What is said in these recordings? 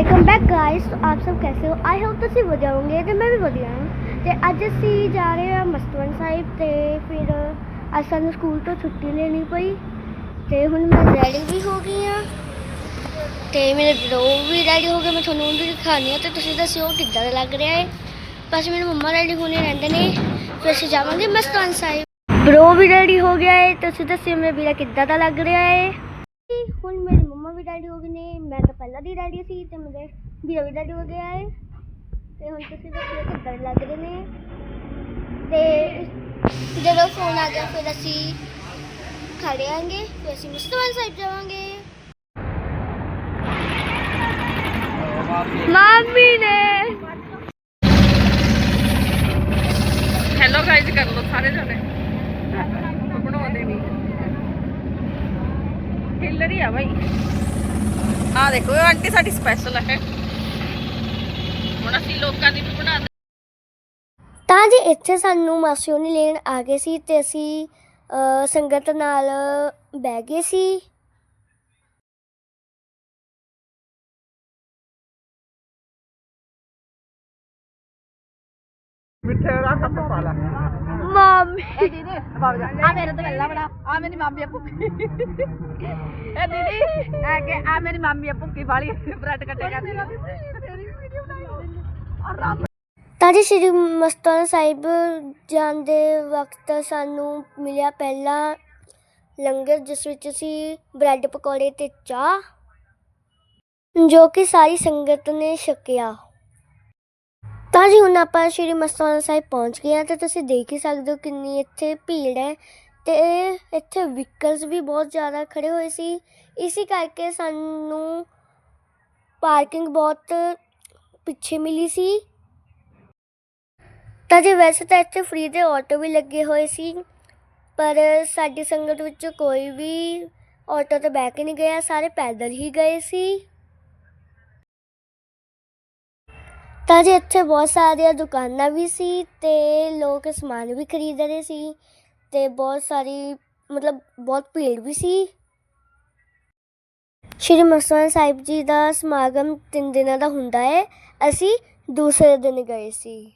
Welcome back guys ਆਪ ਸਭ ਕੈਸੇ ਹੋ ਆਈ ਹੋਪ ਤੁਸੀਂ ਵਧੀਆ ਹੋਵੋਗੇ ਤੇ ਮੈਂ ਵੀ ਵਧੀਆ ਹਾਂ ਤੇ ਅੱਜ ਅਸੀਂ ਜਾ ਰਹੇ ਹਾਂ ਮਸਤਵਨ ਸਾਹਿਬ ਤੇ ਫਿਰ ਅੱਜ ਸਾਨੂੰ ਸਕੂਲ ਤੋਂ ਛੁੱਟੀ ਲੈਣੀ ਪਈ ਤੇ ਹੁਣ ਮੈਂ ਰੈਡੀ ਵੀ ਹੋ ਗਈ ਹਾਂ ਤੇ ਮੇਰੇ ਬ్రో ਵੀ ਰੈਡੀ ਹੋ ਗਏ ਮੈਂ ਤੁਹਾਨੂੰ ਉਹਨੂੰ ਵੀ ਦਿਖਾਣੀ ਆ ਤੇ ਤੁਸੀਂ ਦੱਸਿਓ ਕਿੱਦਾਂ ਦਾ ਲੱਗ ਰਿਹਾ ਹੈ ਬਸ ਮੇਰੇ ਮੰਮਾ ਰੈਡੀ ਹੋਣੇ ਰਹਿੰਦੇ ਨੇ ਫਿਰ ਅਸੀਂ ਜਾਵਾਂਗੇ ਮਸਤਵਨ ਸਾਹਿਬ ਬ్రో ਵੀ ਰੈਡੀ ਹੋ ਗਿਆ ਹੈ ਤੁਸੀਂ ਦੱਸਿਓ ਮੇਰਾ ਵੀਰਾ ਕਿੱਦਾਂ ਦਾ ਲੱਗ ਰਿਹਾ ਹੈ ਹੁਣ ਮੇਰੇ ਮੰਮਾ ਵੀ ਡੈਡੀ ਹੋ ਗਏ ਨੇ। ਮੈਂ ਤਾਂ ਪਹਿਲਾਂ ਦੀ ਡੈਡੀ ਸੀ ਤੇ ਮੇਰੇ ਵੀਰਾ ਵੀ ਰੈਡੀ ਹੋ ਗਿਆ ਹੈ। ਤੇ ਹੁਣ ਤੁਸੀਂ ਦੱਸੋ ਕਿੱਦਾਂ ਲੱਗ ਰਹੇ ਨੇ? ਤੇ ਜਦੋਂ ਫੋਨ ਆ ਗਿਆ, ਫਿਰ ਅਸੀਂ ਖੜੇ ਆਂਗੇ ਫਿਰ ਅਸੀਂ ਮੁਸਤਫਾ ਸਾਹਿਬ ਜਾਵਾਂਗੇ। ਮਾਮੀ ਨੇ। ਹੈਲੋ ਗਾਇਜ਼ ਕਰ ਲਓ ਸਾਰੇ ਜਣੇ। ਬਣਾਉਂਦੇ ਨਹੀਂ ਹਿੱਲਰ ਹੀ ਆ ਬਾਈ। ਆ ਦੇਖੋ, ਇਹ ਆਂਟੀ ਸਾਡੀ ਸਪੈਸ਼ਲ ਹੈ। ਹੁਣ ਅਸੀਂ ਲੋਕਾਂ ਦੀ ਵੀ ਬਣਾ ਤਾਂ ਜੀ ਇੱਥੇ ਸਾਨੂੰ ਮਾਸੀ ਨੇ ਲੈਣ ਆ ਗਏ ਸੀ ਤੇ ਅਸੀਂ ਸੰਗਤ ਨਾਲ ਬਹਿ ਗਏ ਸੀ। ਮਿੱਠੇ ਦਾ ਸੱਤ ਪਾ ਲਾ ਮਾਮੀ। ਦੀਦੀ ਆ ਮੇਰੇ ਤੋਂ ਗੱਲਾਂ ਬਣਾ ਆ ਮੇਰੀ ਮਾਮੀ ਆ ਭੁੱਖੀ। ਇਹ ਦੀਦੀ। ਆ ਕੇ ਆ ਮੇਰੀ ਮਾਮੀ ਆ ਭੁੱਖੀ ਵਾਲੀ ਬ੍ਰੈਡ ਕੱਟੇਗਾ ਤਾਂ ਜੀ ਸ਼੍ਰੀ ਮਸਤਾਨਾ ਸਾਹਿਬ ਜਾਂਦੇ ਵਕਤ ਸਾਨੂੰ ਮਿਲਿਆ ਪਹਿਲਾ ਲੰਗਰ ਜਿਸ ਵਿੱਚ ਅਸੀਂ ਬ੍ਰੈਡ ਪਕੌੜੇ ਤੇ ਚਾਹ ਜੋ ਕਿ ਸਾਰੀ ਸੰਗਤ ਨੇ ਛਕਿਆ। ਤਾਂ ਜੀ ਹੁਣ ਆਪਾਂ ਸ਼੍ਰੀ ਮਸਤਾਨਾ ਸਾਹਿਬ ਪਹੁੰਚ ਗਏ ਹਾਂ ਤੇ ਤੁਸੀਂ ਦੇਖ ਹੀ ਸਕਦੇ ਹੋ ਕਿੰਨੀ ਇੱਥੇ ਭੀੜ ਹੈ ਤੇ ਇੱਥੇ ਵਹੀਕਲਸ ਵੀ ਬਹੁਤ ਜ਼ਿਆਦਾ ਖੜੇ ਹੋਏ ਸੀ। ਇਸੇ ਕਰਕੇ ਸਾਨੂੰ ਪਾਰਕਿੰਗ ਬਹੁਤ ਪਿੱਛੇ ਮਿਲੀ ਸੀ। ਤਾਂ ਜੀ ਵੈਸੇ ਤਾਂ ਇੱਥੇ ਫ੍ਰੀ ਦੇ ਆਟੋ ਵੀ ਲੱਗੇ ਹੋਏ ਸੀ, ਪਰ ਸਾਡੀ ਸੰਗਤ ਵਿੱਚ ਕੋਈ ਵੀ ਆਟੋ ਤੇ ਬਹਿ ਕੇ ਨਹੀਂ ਗਿਆ, ਸਾਰੇ ਪੈਦਲ ਹੀ ਗਏ ਸੀ। ਤਾਂ ਜੀ ਇੱਥੇ ਬਹੁਤ ਸਾਰੀਆਂ ਦੁਕਾਨਾਂ ਵੀ ਸੀ ਤੇ ਲੋਕ ਸਮਾਨ ਵੀ ਖਰੀਦ ਰਹੇ ਸੀ ਤੇ ਬਹੁਤ ਸਾਰੀ, ਮਤਲਬ ਬਹੁਤ ਭੀੜ ਵੀ ਸੀ। ਸ਼੍ਰੀ ਮਸਤਾਨਾ ਸਾਹਿਬ ਜੀ ਦਾ ਸਮਾਗਮ ਤਿੰਨ ਦਿਨਾਂ ਦਾ ਹੁੰਦਾ ਹੈ। ਅਸੀਂ ਦੂਸਰੇ ਦਿਨ ਗਏ ਸੀ।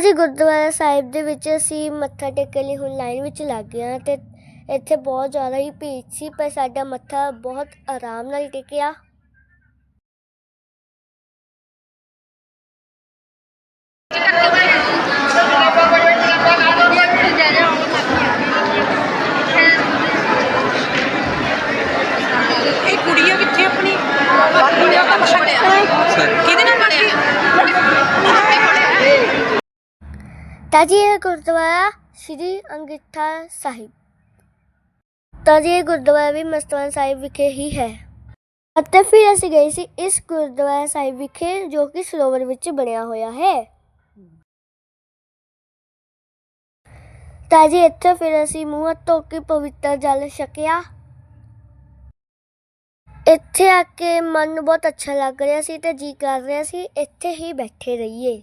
ਅਸੀਂ ਗੁਰਦੁਆਰਾ ਸਾਹਿਬ ਦੇ ਵਿੱਚ ਅਸੀਂ ਮੱਥਾ ਟੇਕਣ ਲਈ ਹੁਣ ਲਾਈਨ ਵਿੱਚ ਲੱਗ ਗਏ ਹਾਂ ਤੇ ਇੱਥੇ ਬਹੁਤ ਜ਼ਿਆਦਾ ਹੀ ਭੀੜ ਸੀ ਪਰ ਸਾਡਾ ਮੱਥਾ ਬਹੁਤ ਆਰਾਮ ਨਾਲ ਟੇਕਿਆ। ਇਹ ਕੁੜੀ ਆ ਕਿੱਥੇ ਆਪਣੀ? ਬਾਕੀ ਦਾ ਤਾਂ ਛੱਡਿਆ ਕਿਹਦੇ ਨਾਲ ਬਣਿਆ ਤਾਂ ਜੀ ਇਹ ਗੁਰਦੁਆਰਾ ਸ੍ਰੀ ਅੰਗਿਠਾ ਸਾਹਿਬ। ਤਾਂ ਜੀ ਇਹ ਗੁਰਦੁਆਰਾ ਵੀ ਮਸਤਵਾਨ ਸਾਹਿਬ ਵਿਖੇ ਹੀ ਹੈ। ਅਤੇ ਫਿਰ ਅਸੀਂ ਗਏ ਸੀ ਇਸ ਗੁਰਦੁਆਰਾ ਸਾਹਿਬ ਵਿਖੇ ਜੋ ਕਿ ਸਰੋਵਰ ਵਿੱਚ ਬਣਿਆ ਹੋਇਆ ਹੈ। ਤਾਂ ਜੀ ਇੱਥੇ ਫਿਰ ਅਸੀਂ ਮੂੰਹ ਧੋ ਕੇ ਪਵਿੱਤਰ ਜਲ ਛਕਿਆ। ਇੱਥੇ ਆ ਕੇ ਮਨ ਨੂੰ ਬਹੁਤ ਅੱਛਾ ਲੱਗ ਰਿਹਾ ਸੀ ਤੇ ਜੀ ਕਰ ਰਿਹਾ ਸੀ, ਇੱਥੇ ਹੀ ਬੈਠੇ ਰਹੀਏ।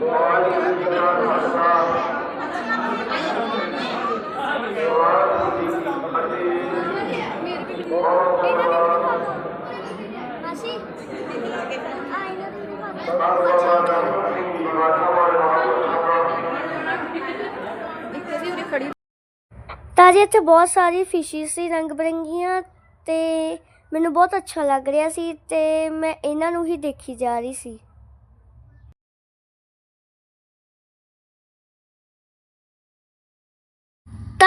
ਮਾਸੀ ਆਇਨਾ ਦੇ ਤਾਂ ਜੀ ਇੱਥੇ ਬਹੁਤ ਸਾਰੀ ਫਿਸ਼ਿਸ ਸੀ ਰੰਗ ਬਰੰਗੀਆਂ ਤੇ ਮੈਨੂੰ ਬਹੁਤ ਅੱਛਾ ਲੱਗ ਰਿਹਾ ਸੀ ਤੇ ਮੈਂ ਇਹਨਾਂ ਨੂੰ ਹੀ ਦੇਖੀ ਜਾ ਰਹੀ ਸੀ।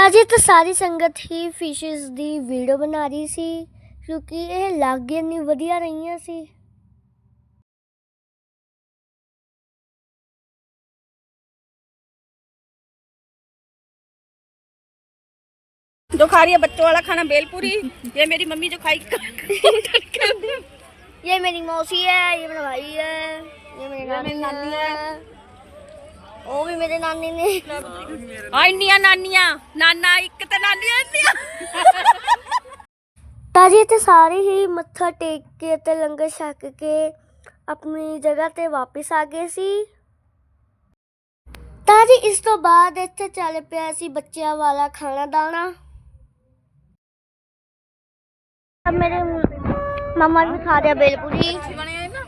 ਤਾਂ ਜੀ ਤੇ ਸਾਰੀ ਸੰਗਤ ਹੀ ਫਿਸ਼ਸ ਦੀ ਵੀਡੀਓ ਬਣਾ ਰਹੀ ਸੀ ਕਿਉਂਕਿ ਇਹ ਲਾਗੇ ਇੰਨੀ ਵਧੀਆ ਰਹੀਆਂ ਸੀ जो खा रही है बच्चों वाला खाना बेलपूरी ये मेरी मम्मी जो खाई ये मेरी मौसी है ये मेरा भाई है ये मेरी नानी, नानी है ਉਹ ਵੀ ਮੇਰੇ ਨਾਨੀ ਨੇ। ਆ ਇੰਨੀਆਂ ਨਾਨੀਆਂ ਨਾਨਾ ਇੱਕ ਤੇ ਨਾਨੀਆਂ ਇੰਨੀਆਂ। ਤਾਂ ਜੀ ਇੱਥੇ ਸਾਰੇ ਹੀ ਮੱਥਾ ਟੇਕ ਕੇ ਤੇ ਲੰਗਰ ਛਕ ਕੇ ਆਪਣੀ ਜਗ੍ਹਾ ਤੇ ਵਾਪਸ ਆ ਗਏ ਸੀ। ਤਾਂ ਜੀ ਇਸ ਤੋਂ ਬਾਅਦ ਇੱਥੇ ਚੱਲ ਪਿਆ ਸੀ ਬੱਚਿਆਂ ਵਾਲਾ ਖਾਣਾ ਦਾਣਾ। ਮੇਰੇ ਮਾਮਾ ਵੀ ਖਾ ਰਿਹਾ ਬੇਲਪੂਰੀ। ਬਣਿਆ ਨਾ।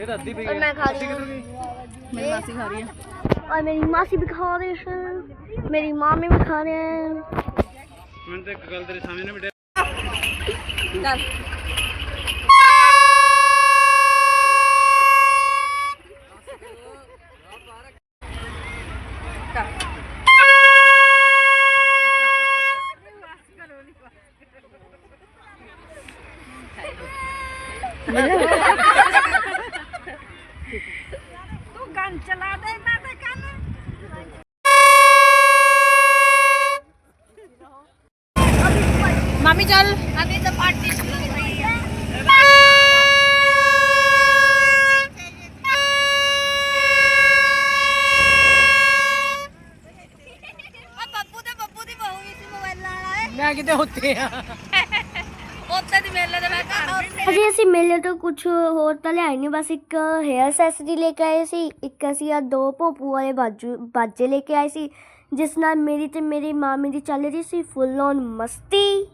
ਇਹ ਤਾਂ ਪਈ ਮੈਂ ਖਾ ਰਹੀ ਹਾਂ। ਮੇਰੀ ਮਾਸੀ ਖਾ ਰਹੀ ਹੈ। और मेरी मासी भी खा रहे हैं मेरी मामी भी खा रहे हैं मैंने तो कल तेरे सामने में ਮੈਂ ਕਿਤੇ ਉੱਤੇ ਆ। ਉੱਤੇ ਦੀ ਮੇਲੇ ਦੇ ਮੈਂ ਘਰ ਅਜੇ ਅਸੀਂ ਮੇਲੇ ਤੋਂ ਕੁਝ ਹੋਰ ਤਾਂ ਲਿਆਏ ਨਹੀਂ ਬਸ ਇੱਕ ਹੇਅਰ ਲੈ ਕੇ ਆਏ ਸੀ ਇੱਕ ਅਸੀਂ ਆ ਦੋ ਭੋਪੂ ਵਾਲੇ ਬਾਜੂ ਬਾਜੇ ਲੈ ਕੇ ਆਏ ਸੀ ਜਿਸ ਨਾਲ ਮੇਰੀ ਤੇ ਮੇਰੀ ਮਾਮੀ ਦੀ ਚੱਲ ਰਹੀ ਸੀ ਫੁੱਲ ਔਨ ਮਸਤੀ।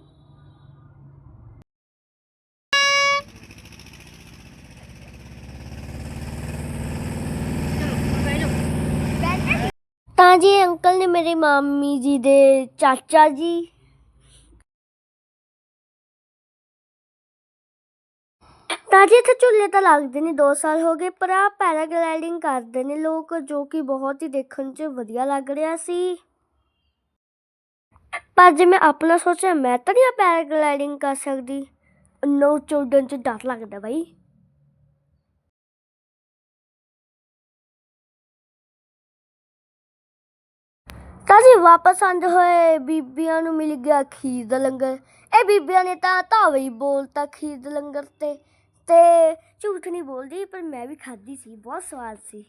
ਤਾਂ ਜੀ ਅੰਕਲ ਨੇ ਮੇਰੇ ਮਾਮੀ ਜੀ ਦੇ ਚਾਚਾ ਜੀ। ਤਾਂ ਇੱਥੇ ਝੂਲੇ ਤਾਂ ਲੱਗਦੇ ਨੇ 2 ਸਾਲ ਹੋ ਗਏ, ਪਰ ਆ ਪੈਰਾਗਲਾਈਡਿੰਗ ਕਰਦੇ ਨੇ ਲੋਕ, ਜੋ ਕਿ ਬਹੁਤ ਹੀ ਦੇਖਣ 'ਚ ਵਧੀਆ ਲੱਗ ਰਿਹਾ ਸੀ। ਪਰ ਜੇ ਮੈਂ ਆਪਣਾ ਸੋਚਿਆ ਮੈਂ ਤਾਂ ਨਹੀਂ ਪੈਰਾਗਲਾਈਡਿੰਗ ਕਰ ਸਕਦੀ। ਨੋ ਚੋਡਨ 'ਚ ਡਰ ਲੱਗਦਾ ਬਾਈ। ਤਾਂ ਵਾਪਸ ਆਉਂਦੇ ਹੋਏ ਬੀਬੀਆਂ ਨੂੰ ਮਿਲ ਗਿਆ ਖੀਰ ਦਾ ਲੰਗਰ। ਇਹ ਬੀਬੀਆਂ ਨੇ ਤਾਂ ਧਾਵੇ ਹੀ ਬੋਲਤਾ ਖੀਰ ਦੇ ਲੰਗਰ ਤੇ। ਤੇ ਝੂਠ ਨਹੀਂ ਬੋਲਦੀ ਪਰ ਮੈਂ ਵੀ ਖਾਧੀ ਸੀ ਬਹੁਤ ਸਵਾਦ ਸੀ।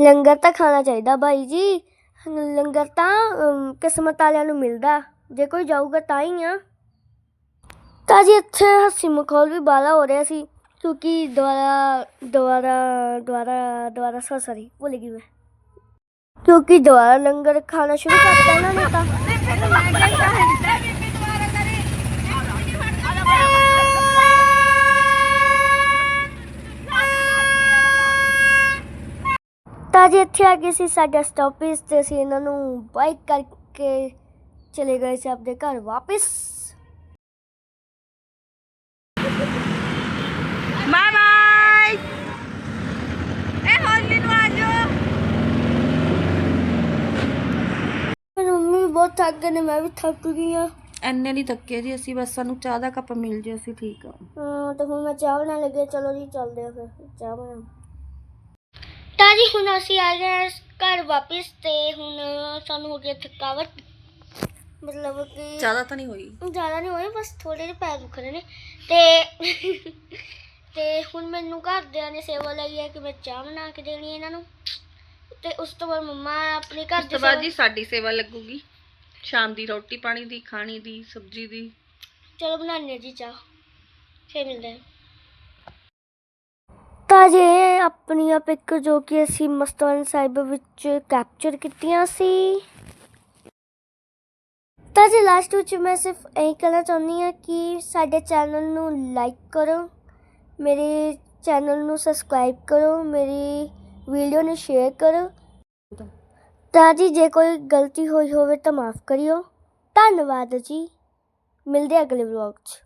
ਲੰਗਰ ਤਾਂ ਖਾਣਾ ਚਾਹੀਦਾ ਭਾਈ ਜੀ। ਲੰਗਰ ਤਾਂ ਅਮ, ਕਿਸਮਤ ਵਾਲਿਆਂ ਨੂੰ ਮਿਲਦਾ। ਜੇ ਕੋਈ ਜਾਊਗਾ ਤਾਂ ਹੀ ਆ। ਤਾਂ ਜੀ ਇੱਥੇ ਹੱਸੀ ਮਖੌਲ ਵੀ ਬਾਲਾ ਹੋ ਰਿਹਾ ਸੀ ਕਿਉਂਕਿ ਦੁਆਰਾ ਦੁਆਰਾ ਦੁਆਰਾ ਦੁਆਰਾ ਸੌਰੀ ਭੁੱਲ ਗਈ ਮੈਂ। ਕਿਉਂਕਿ ਦੁਬਾਰਾ ਲੰਗਰ ਖਾਣਾ ਸ਼ੁਰੂ ਕਰਤਾ ਇਹਨਾਂ ਨੇ ਤਾਂ। ਤਾਂ ਜੀ ਇੱਥੇ ਆ ਗਏ ਸੀ ਸਾਡਾ ਸਟਾਪੇਜ ਤੇ ਅਸੀਂ ਇਹਨਾਂ ਨੂੰ ਬਾਈਕ ਕਰਕੇ ਚਲੇ ਗਏ ਸੀ ਆਪਣੇ ਘਰ ਵਾਪਿਸ। ਬਾਏ ਬਾਏ ਇਹ ਹੋਲੀ ਨੂੰ ਆ ਜਾਓ ਮੇਰੀ ਮੰਮੀ ਵੀ ਬਹੁਤ ਥੱਕ ਗਏ ਨੇ ਮੈਂ ਵੀ ਥੱਕ ਗਈ ਆ। ਐਨੇ ਨਹੀਂ ਥੱਕੇ ਜੀ ਅਸੀਂ ਬਸ ਸਾਨੂੰ ਚਾਹ ਦਾ ਕੱਪ ਮਿਲ ਜੇ ਅਸੀਂ ਠੀਕ ਆ। ਹਾਂ ਤਾਂ ਹੁਣ ਮੈਂ ਚਾਹ ਬਣਾਉਣ ਲੱਗੇ ਚਲੋ ਜੀ ਚੱਲਦੇ ਆ ਫਿਰ ਚਾਹ ਬਣਾ ਤਾਂ ਜੀ ਹੁਣ ਅਸੀਂ ਆ ਗਏ ਹਾਂ ਘਰ ਵਾਪਸ ਤੇ ਹੁਣ ਸਾਨੂੰ ਹੋ ਗਿਆ ਥਕਾਵਟ। ਮਤਲਬ ਕਿ ਜ਼ਿਆਦਾ ਤਾਂ ਨਹੀਂ ਹੋਈ? ਜ਼ਿਆਦਾ ਨਹੀਂ ਹੋਏ ਬਸ ਥੋੜੇ ਜਿਹੇ ਪੈਰ ਦੁਖ ਰਹੇ ਨੇ। ਤੇ ਤੇ ਹੁਣ ਮੈਨੂੰ ਘਰਦਿਆਂ ਨੇ ਸੇਵਾ ਲਈ ਹੈ ਕਿ ਮੈਂ ਚਾਹ ਬਣਾ ਕੇ ਦੇਣੀ ਹੈ ਇਹਨਾਂ ਨੂੰ। ਤੇ ਉਸ ਤੋਂ ਬਾਅਦ ਮੰਮਾ ਆਪਣੇ ਘਰ ਉਸ ਦੀ ਤੋਂ ਬਾਅਦ ਸੇਵਾ- ਜੀ ਸਾਡੀ ਸੇਵਾ ਲੱਗੂਗੀ। ਸ਼ਾਮ ਦੀ ਰੋਟੀ ਪਾਣੀ ਦੀ, ਖਾਣੀ ਦੀ, ਸਬਜ਼ੀ ਦੀ। ਚਲੋ ਬਣਾਉਂਦੇ ਹਾਂ ਜੀ ਚਾਹ, ਫੇਰ ਮਿਲਦੇ ਹਾਂ। ਤਾਂ ਜੇ ਆਪਣੀਆਂ ਪਿਕ ਜੋ ਕਿ ਅਸੀਂ ਮਸਤਵਨ ਸਾਹਿਬ ਵਿੱਚ ਕੈਪਚਰ ਕੀਤੀਆਂ ਸੀ। ਤਾਂ ਜੀ ਲਾਸਟ ਵਿੱਚ ਮੈਂ ਸਿਰਫ ਇਹ ਕਹਿਣਾ ਚਾਹੁੰਦੀ ਹਾਂ ਕਿ ਸਾਡੇ ਚੈਨਲ ਨੂੰ ਲਾਈਕ ਕਰੋ, ਮੇਰੇ ਚੈਨਲ ਨੂੰ ਸਬਸਕ੍ਰਾਈਬ ਕਰੋ, ਮੇਰੀ ਵੀਡੀਓ ਨੂੰ ਸ਼ੇਅਰ ਕਰੋ। ਤਾਂ ਜੀ ਜੇ ਕੋਈ ਗਲਤੀ ਹੋਈ ਹੋਵੇ ਤਾਂ ਮਾਫ ਕਰਿਓ। ਧੰਨਵਾਦ ਜੀ। ਮਿਲਦੇ ਅਗਲੇ ਵਲੌਗ 'ਚ।